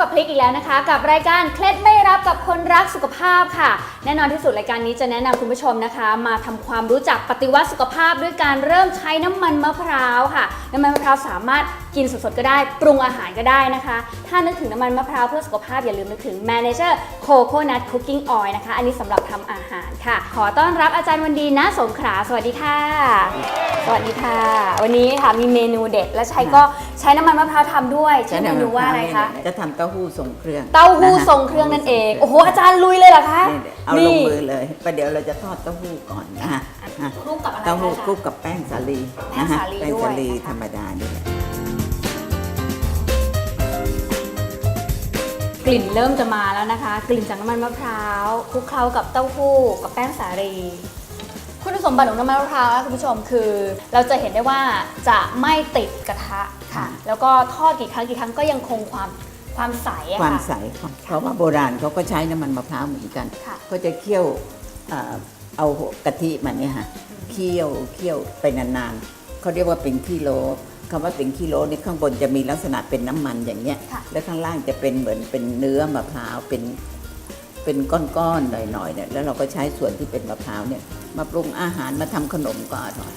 กับพลิกอีกแล้วนะคะ กับรายการเคล็ดไม่รับกับคนรักสุขภาพค่ะ แน่นอนที่สุดรายการนี้จะแนะนำคุณผู้ชมนะคะ มาทำความรู้จักปฏิวัติสุขภาพ ด้วยการเริ่มใช้น้ำมันมะพร้าวค่ะ น้ำมันมะพร้าวสามารถ กินสดๆก็ได้ปรุงอาหารก็ได้นะคะ ถ้านึกถึงน้ำมันมะพร้าวเพื่อสุขภาพอย่าลืมนึกถึง Manager Coconut Cooking Oil นะคะ อันนี้สำหรับทำอาหารค่ะ ขอต้อนรับอาจารย์วันดีนะสงขลาสวัสดีค่ะ สวัสดีค่ะ วันนี้ค่ะมีเมนูเด็ดและใช้ก็ใช้น้ำมันมะพร้าวทำด้วยชื่อเมนูว่าอะไรคะจะทำเต้าหู้ทรงเครื่อง เต้าหู้ะคะทรงเครื่องนั่นเองโอ้โหอาจารย์ลุยเลยเหรอคะนี่เดี๋ยวเอาลงมือเลยประเดี๋ยวเราจะทอดเต้าหู้ก่อนนะคะอะคลุกกับอะไรเต้าหู้คะคลุกกับแป้งสาลีแป้งนะคะสาลีแป้งด้วยสาลีนะคะธรรมดานี่แหละ กลิ่นเริ่มจะมาแล้วนะคะ กลิ่นจากน้ำมันมะพร้าวคลุกเคล้ากับเต้าหู้กับแป้งสาลีคุณสมบัติของน้ำมันมะพร้าวนะคุณผู้ชมคือ เราจะเห็นได้ว่าจะไม่ติดกระทะค่ะ แล้วก็ทอดกี่ครั้งกี่ครั้งก็ยังคงความความใสอะความค่ะ ใสของเพราะว่าโบราณเขาก็ใช้น้ำมันมะพร้าวเหมือนกัน ค่ะ ก็จะเคี่ยวเอ่อเอากะทิมันเนี่ยค่ะเคี่ยวเคี่ยวไปนานๆเขาเรียกว่าเป็นกิโล คำว่าเป็นกิโลนี่ข้างบนจะมีลักษณะเป็นน้ำมันอย่างเงี้ย ค่ะ แล้วข้างล่างจะเป็นเหมือนเป็นเนื้อมะพร้าวเป็นเป็นก้อนๆหน่อยๆเนี่ยแล้วเราก็ใช้ส่วนที่เป็นมะพร้าวเนี่ยมาปรุงอาหารมาทำขนมก็อร่อย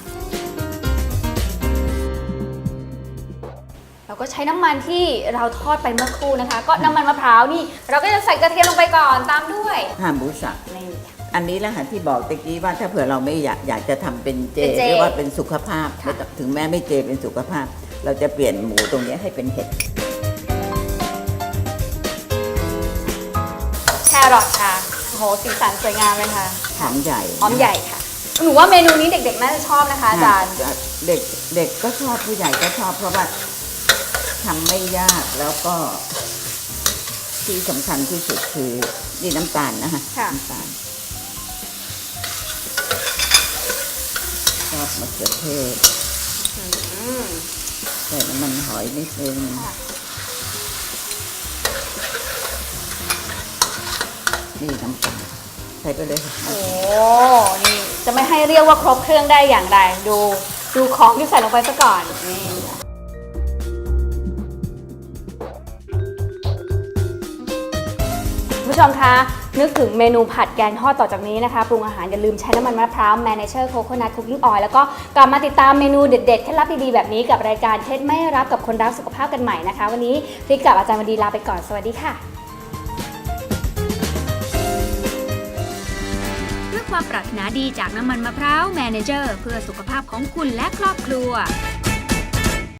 เราก็ใช้น้ำมันที่เราทอดไปเมื่อครู่นะคะ ก็น้ำมันมะพร้าวนี่ เราก็จะใส่กระเทียมลงไปก่อนตามด้วยห้าหมูสับนี่ อันนี้แหละค่ะที่บอกตะกี้ว่าถ้าเผื่อเราไม่อยากอยากจะทำเป็นเจเป็นเจหรือว่าเป็นสุขภาพค่ะ ไม่ต้องถึงแม้ไม่เจเป็นสุขภาพ เราจะเปลี่ยนหมูตรงนี้ให้เป็นเห็ดแครอทค่ะโอ้โหสีสันสวยงามเลยค่ะหอมใหญ่หอมใหญ่ค่ะ หนูว่าเมนูนี้เด็กๆน่าจะชอบนะคะอาจารย์ ค่ะเด็กเด็กก็ชอบผู้ใหญ่ก็ชอบเพราะว่าทำไม่ยากแล้วก็ ที่สำคัญที่สุดคือนี่น้ำตาลนะคะค่ะ น้ำตาล ชอบมะเขือเทศใส่น้ำมันหอยนิดนึงนี่น้ำตาลใส่ไปเลยค่ะโอ้นี่จะไม่ให้เรียกว่าครบเครื่องได้อย่างไร ดูดูของที่ใส่ลงไปซะก่อนนี่คุณผู้ชมคะ นึกถึงเมนูผัดแกงทอดต่อจากนี้นะคะ ปรุงอาหารอย่าลืมใช้น้ำมันมะพร้าว Manager Coconut Cooking Oil แล้วก็กลับมาติดตามเมนูเด็ดๆเคล็ดลับดีๆแบบนี้กับรายการเคล็ดไม่รับกับคนรักสุขภาพกันใหม่นะคะ วันนี้พลิกกับอาจารย์วันดีลาไปก่อนสวัสดีค่ะ เพื่อความปรารถนาดีจากน้ำมันมะพร้าว Manager เพื่อสุขภาพของคุณและครอบครัว